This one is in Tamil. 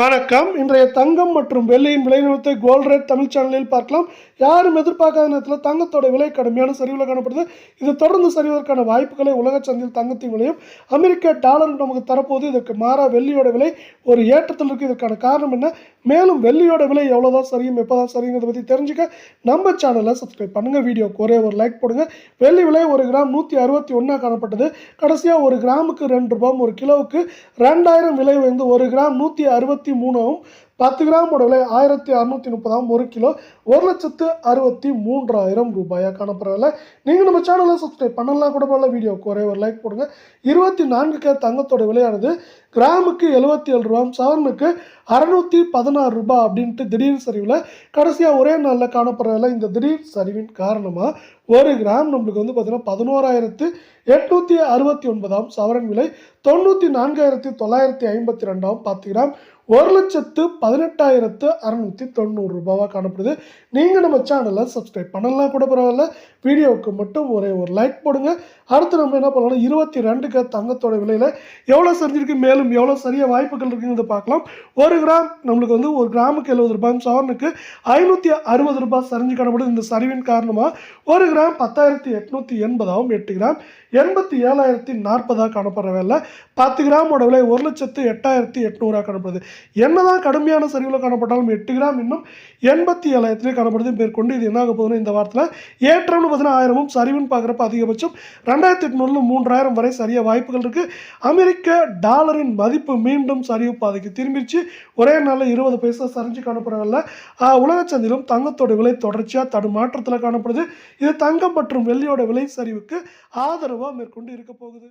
வணக்கம். இன்றைய தங்கம் மற்றும் வெள்ளியின் விலை நிறுவனத்தை கோல்ட் ரேட் தமிழ் சேனலில் பார்க்கலாம். யாரும் எதிர்பார்க்காத நேரத்தில் தங்கத்தோட விலை கடுமையான சரிவில் காணப்படுது. இது தொடர்ந்து சரிவதற்கான வாய்ப்புகளை உலக சந்தையில் தங்கத்தின் விலையும் அமெரிக்க டாலரும் நமக்கு தரப்போது. இதற்கு மாறா வெள்ளியோட விலை ஒரு ஏற்றத்தில் இருக்குது இதற்கான காரணம் என்ன? மேலும் வெள்ளியோட விலை எவ்வளோதான் சரியும் எப்போதான் சரிங்கிறத பற்றி தெரிஞ்சுக்க நம்ம சேனலை சப்ஸ்கிரைப் பண்ணுங்கள் வீடியோக்கு ஒரே ஒரு லைக் போடுங்க. வெள்ளி விலை ஒரு கிராம் நூற்றி அறுபத்தி ஒன்றா காணப்பட்டது. கடைசியாக ஒரு கிராமுக்கு ரெண்டு ரூபாய் ஒரு கிலோவுக்கு ரெண்டாயிரம் விலை வந்து ஒரு கிராம் நூற்றி அறுபத்தி மூணாவும் பத்து கிராம் விலை ஆயிரத்தி அறுநூத்தி முப்பதாம் ஒரு கிலோ ஒரு லட்சத்து அறுபத்தி மூன்றாயிரம் ரூபாயாக காணப்படுறதில்ல நீங்கள் நம்ம சேனலை சப்ஸ்கிரைப் பண்ணலாம் கூட போல வீடியோக்கு ஒரே ஒரு லைக் போடுங்க. இருபத்தி நான்கு கே தங்கத்தோட விலையானது கிராமுக்கு எழுபத்தி ஏழு ரூபாய் சவரனுக்கு அறநூற்றி பதினாறு ரூபாய் அப்படின்ட்டு திடீர் சரிவில் கடைசியாக ஒரே நாளில் காணப்படுறதில்ல இந்த திடீர் சரிவின் காரணமாக ஒரு கிராம் நம்மளுக்கு வந்து பார்த்தீங்கன்னா பதினோராயிரத்து எட்நூற்றி அறுபத்தி ஒன்பதாம் சவரன் விலை தொண்ணூற்றி நான்காயிரத்தி தொள்ளாயிரத்தி ஐம்பத்தி ரெண்டாம் பத்து கிராம் ஒரு லட்சத்து பதினெட்டாயிரத்து அறநூற்றி தொண்ணூறு ரூபாவாக காணப்படுது. நீங்கள் நம்ம சேனலை சப்ஸ்கிரைப் பண்ணலாம் கூட பரவாயில்ல. வீடியோவுக்கு மட்டும் ஒரே ஒரு லைக் போடுங்க. அடுத்து நம்ம என்ன பண்ணலாம் இருபத்தி ரெண்டுக்கு தங்கத்தோட விலையில் எவ்வளோ சரிஞ்சிருக்கு மேலும் எவ்வளோ சரியாக வாய்ப்புகள் இருக்குங்கிறத பார்க்கலாம். ஒரு கிராம் நம்மளுக்கு வந்து ஒரு கிராமுக்கு எழுபது ரூபாய் சவரனுக்கு ஐநூற்றி அறுபது ரூபாய் சரிஞ்சு காணப்படுது. இந்த சரிவின் காரணமாக ஒரு கிராம் பத்தாயிரத்தி எட்நூற்றி எண்பதாகவும் எட்டு கிராம் எண்பத்தி ஏழாயிரத்தி நாற்பதாக காணப்படுற வேலை பத்து கிராமோட விலை ஒரு லட்சத்து எட்டாயிரத்தி எட்நூறாக காணப்படுது. என்னதான் கடுமையான சரிவில் காணப்பட்டாலும் எட்டு கிராம் இன்னும் எண்பத்தி ஏழாயிரத்துலேயே காணப்படுது மேற்கொண்டு இது என்ன ஆக போகுதுன்னா இந்த வாரத்தில் ஏற்றம்னு பார்த்தீங்கன்னா ஆயிரமும் சரிவுன்னு பார்க்குறப்ப அதிகபட்சம் ரெண்டாயிரத்தி எட்நூறுல மூன்றாயிரம் வரை சரிய வாய்ப்புகள் இருக்குது அமெரிக்க டாலரின் மதிப்பு மீண்டும் சரிவு பாதைக்கு திரும்பிடுச்சு ஒரே நாளில் இருபது பைசா சரிஞ்சு காணப்படவில்லை உலக சந்தையிலும் தங்கத்தோட விலை தொடர்ச்சியாக தடுமாற்றத்தில் காணப்படுது. இது தங்கம் மற்றும் வெள்ளியோட விலை சரிவுக்கு ஆதரவாக மேற்கொண்டு இருக்க போகுது.